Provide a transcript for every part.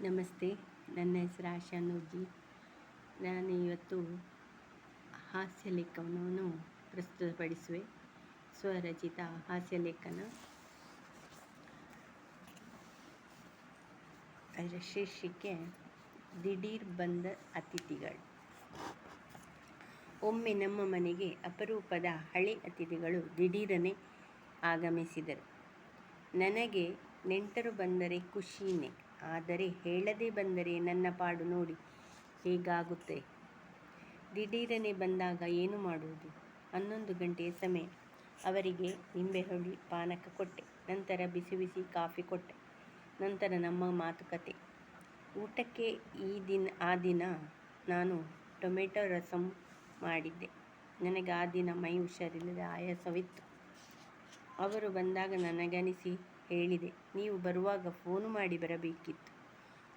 ನಮಸ್ತೆ. ನನ್ನ ಹೆಸರು ಆಶಾ ನೂರ್ಜಿ ನಾನು ಇವತ್ತು ಹಾಸ್ಯ ಲೇಖನವನ್ನು ಪ್ರಸ್ತುತಪಡಿಸುವೆ. ಸ್ವರಚಿತ ಹಾಸ್ಯ ಲೇಖನ. ಅದರ ಶೀರ್ಷಿಕೆ, ದಿಢೀರ್ ಬಂದ ಅತಿಥಿಗಳು. ಒಮ್ಮೆ ನಮ್ಮ ಮನೆಗೆ ಅಪರೂಪದ ಹಳೆ ಅತಿಥಿಗಳು ದಿಢೀರನೆ ಆಗಮಿಸಿದರು. ನನಗೆ ನೆಂಟರು ಬಂದರೆ ಖುಷಿನೇ. ಆದರೆ ಹೇಳದೆ ಬಂದರೆ ನನ್ನ ಪಾಡು ನೋಡಿ ಹೀಗಾಗುತ್ತೆ? ದಿಢೀರನೆ ಬಂದಾಗ ಏನು ಮಾಡುವುದು? ಹನ್ನೊಂದು ಗಂಟೆಯ ಸಮಯ. ಅವರಿಗೆ ನಿಂಬೆಹುಳಿ ಪಾನಕ ಕೊಟ್ಟೆ. ನಂತರ ಬಿಸಿ ಬಿಸಿ ಕಾಫಿ ಕೊಟ್ಟೆ. ನಂತರ ನಮ್ಮ ಮಾತುಕತೆ. ಊಟಕ್ಕೆ ಈ ದಿನ, ಆ ದಿನ ನಾನು ಟೊಮೆಟೊ ರಸಂ ಮಾಡಿದ್ದೆ. ನನಗೆ ಆ ದಿನ ಮೈ ಹುಷಾರಿಲ್ಲದೆ ಆಯಾಸವಿತ್ತು. ಅವರು ಬಂದಾಗ ನನಗನಿಸಿ ಹೇಳಿದೆ. ನೀವು ಬರುವಾಗ ಫೋನು ಮಾಡಿ ಬರಬೇಕಿತ್ತು.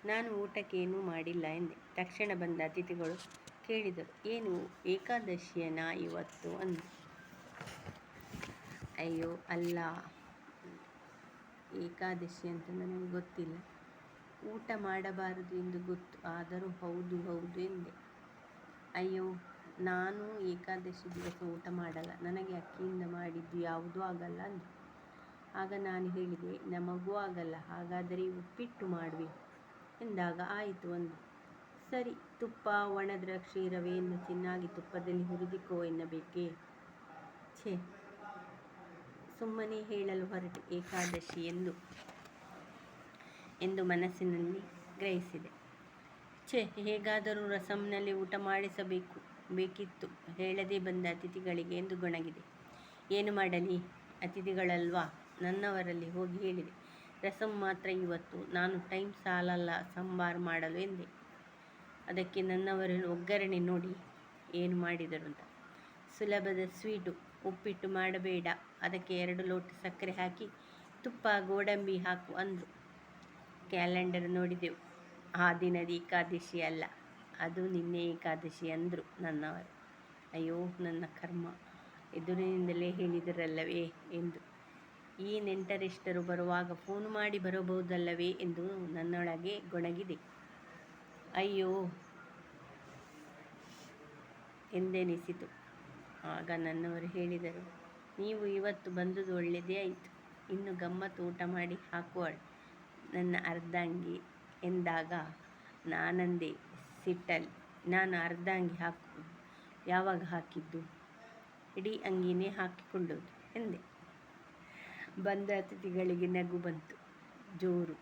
ನಾನು ಊಟಕ್ಕೇನೂ ಮಾಡಿಲ್ಲ ಎಂದೆ. ತಕ್ಷಣ ಬಂದ ಅತಿಥಿಗಳು ಕೇಳಿದರು. ಏನು? ಏಕಾದಶಿಯನಾ ಇವತ್ತು ಅಂದು. ಅಯ್ಯೋ, ಅಲ್ಲ. ಏಕಾದಶಿ ಅಂತ ನನಗೆ ಗೊತ್ತಿಲ್ಲ. ಊಟ ಮಾಡಬಾರದು ಎಂದು ಗೊತ್ತು. ಆದರೂ ಹೌದು ಹೌದು ಎಂದೆ. ಅಯ್ಯೋ, ನಾನು ಏಕಾದಶಿ ದಿವಸ ಊಟ ಮಾಡಲ್ಲ. ನನಗೆ ಅಕ್ಕಿಯಿಂದ ಮಾಡಿದ್ದು ಯಾವುದೂ ಆಗಲ್ಲ ಅಂದರು ಆಗ ನಾನು ಹೇಳಿದೆ ನಮಗೂ ಆಗಲ್ಲ, ಹಾಗಾದರೆ ಉಪ್ಪಿಟ್ಟು ಮಾಡುವೆ. ಎಂದಾಗ ಆಯಿತು ಅಂದು ಸರಿ, ತುಪ್ಪ, ಒಣದ್ರಾಕ್ಷಿ, ರವೆಯನ್ನು ಚೆನ್ನಾಗಿ ತುಪ್ಪದಲ್ಲಿ ಹುರಿದಿಕೋ ಎನ್ನಬೇಕೆ? ಛೇ, ಸುಮ್ಮನೆ ಹೇಳಲು ಹೊರಟೆ ಏಕಾದಶಿ ಎಂದು ಎಂದು ಮನಸ್ಸಿನಲ್ಲಿ ಗ್ರಹಿಸಿದೆ. ಛೇ, ಹೇಗಾದರೂ ರಸಂನಲ್ಲಿ ಊಟ ಮಾಡಿಸಬೇಕು, ಬೇಕಿತ್ತು, ಹೇಳದೇ ಬಂದ ಅತಿಥಿಗಳಿಗೆ ಎಂದು ಗೊಣಗಿದೆ. ಏನು ಮಾಡಲಿ, ಅತಿಥಿಗಳಲ್ವಾ? ನನ್ನವರಲ್ಲಿ ಹೋಗಿ ಹೇಳಿದೆ, ರಸಂ ಮಾತ್ರ ಇವತ್ತು, ನಾನು ಟೈಮ್ ಸಾಲಲ್ಲ, ಸಾಂಬಾರು ಮಾಡಲು ಎಂದೆ. ಅದಕ್ಕೆ ನನ್ನವರಲ್ಲಿ ಒಗ್ಗರಣೆ ನೋಡಿ ಏನು ಮಾಡಿದರು ಅಂತ. ಸುಲಭದ ಸ್ವೀಟು, ಉಪ್ಪಿಟ್ಟು ಮಾಡಬೇಡ, ಅದಕ್ಕೆ ಎರಡು ಲೋಟ ಸಕ್ಕರೆ ಹಾಕಿ ತುಪ್ಪ, ಗೋಡಂಬಿ ಹಾಕು ಅಂದರು. ಕ್ಯಾಲೆಂಡರ್ ನೋಡಿದೆವು, ಆ ದಿನದ ಏಕಾದಶಿ ಅಲ್ಲ, ಅದು ನಿನ್ನೆ ಏಕಾದಶಿ ಅಂದರು ನನ್ನವರು. ಅಯ್ಯೋ, ನನ್ನ ಕರ್ಮ, ಎದುರಿನಿಂದಲೇ ಹೇಳಿದರಲ್ಲವೇ ಎಂದು ಈ ನೆಂಟರಿಷ್ಟರು ಬರುವಾಗ ಫೋನ್ ಮಾಡಿ ಬರಬಹುದಲ್ಲವೇ ಎಂದು ನನ್ನೊಳಗೆ ಗೊಣಗಿದೆ. ಅಯ್ಯೋ! ಎಂದೆನಿಸಿತು. ಆಗ ನನ್ನವರು ಹೇಳಿದರು, ನೀವು ಇವತ್ತು ಬಂದುದು ಒಳ್ಳೆಯದೇ ಆಯಿತು. ಇನ್ನು ಗಮ್ಮತ್ತು ಊಟ ಮಾಡಿ ಹಾಕುವಳು. ನನ್ನ ಅರ್ಧಾಂಗಿ ಎಂದಾಗ ನಾನಂದೆ, ಸಿಟ್ಟಲ್ಲಿ, ನಾನು ಅರ್ಧಾಂಗಿ ಹಾಕು ಯಾವಾಗ ಹಾಕಿದ್ದು? ಇಡೀ ಅಂಗಿನೇ ಹಾಕಿಕೊಳ್ಳೋದು ಎಂದೆ. ಬಂದ ಅತಿಥಿಗಳಿಗೆ ನಗು ಬಂತು. ಜೋರು.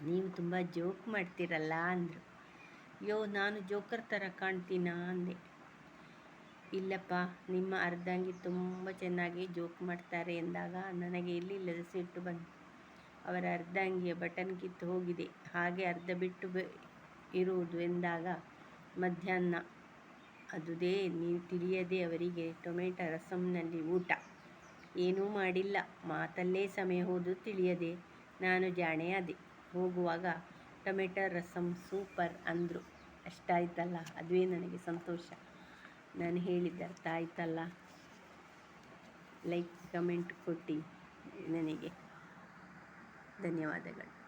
ನೀವು ತುಂಬ ಜೋಕ್ ಮಾಡ್ತೀರಲ್ಲ ಅಂದರು. ಯೋ, ನಾನು ಜೋಕರ್ ಥರ ಕಾಣ್ತೀನಾ ಅಂದೆ. ಇಲ್ಲಪ್ಪ, ನಿಮ್ಮ ಅರ್ಧಂಗಿ ತುಂಬ ಚೆನ್ನಾಗಿ ಜೋಕ್ ಮಾಡ್ತಾರೆ ಎಂದಾಗ ನನಗೆ ಎಲ್ಲಿಲ್ಲದ ಸಿಟ್ಟು ಬಂತು. ಅವರ ಅರ್ಧಂಗಿಯ ಬಟನ್ ಕಿತ್ತು ಹೋಗಿದೆ. ಹಾಗೆ ಅರ್ಧ ಬಿಟ್ಟು ಇರುವುದು ಎಂದಾಗ ಮಧ್ಯಾಹ್ನ. ಅದುದೇ, ನೀವು ತಿಳಿಯದೆ ಅವರಿಗೆ ಟೊಮೆಟೊ ರಸಂನಲ್ಲಿ ಊಟ. ಏನೂ ಮಾಡಿಲ್ಲ. ಮಾತಲ್ಲೇ ಸಮಯ ಹೋದು ತಿಳಿಯದೆ ನಾನು ಜಾಣೆಯಾದೆ ಹೋಗುವಾಗ ಟೊಮೆಟೊ ರಸಮ್ ಸೂಪರ್ ಅಂದರು. ಅಷ್ಟಾಯ್ತಲ್ಲ, ಅದುವೇ ನನಗೆ ಸಂತೋಷ. ನಾನು ಹೇಳಿದ್ದು ಅರ್ಥ ಆಯ್ತಲ್ಲ? ಲೈಕ್, ಕಮೆಂಟ್ ಕೊಟ್ಟು ನನಗೆ. ಧನ್ಯವಾದಗಳು.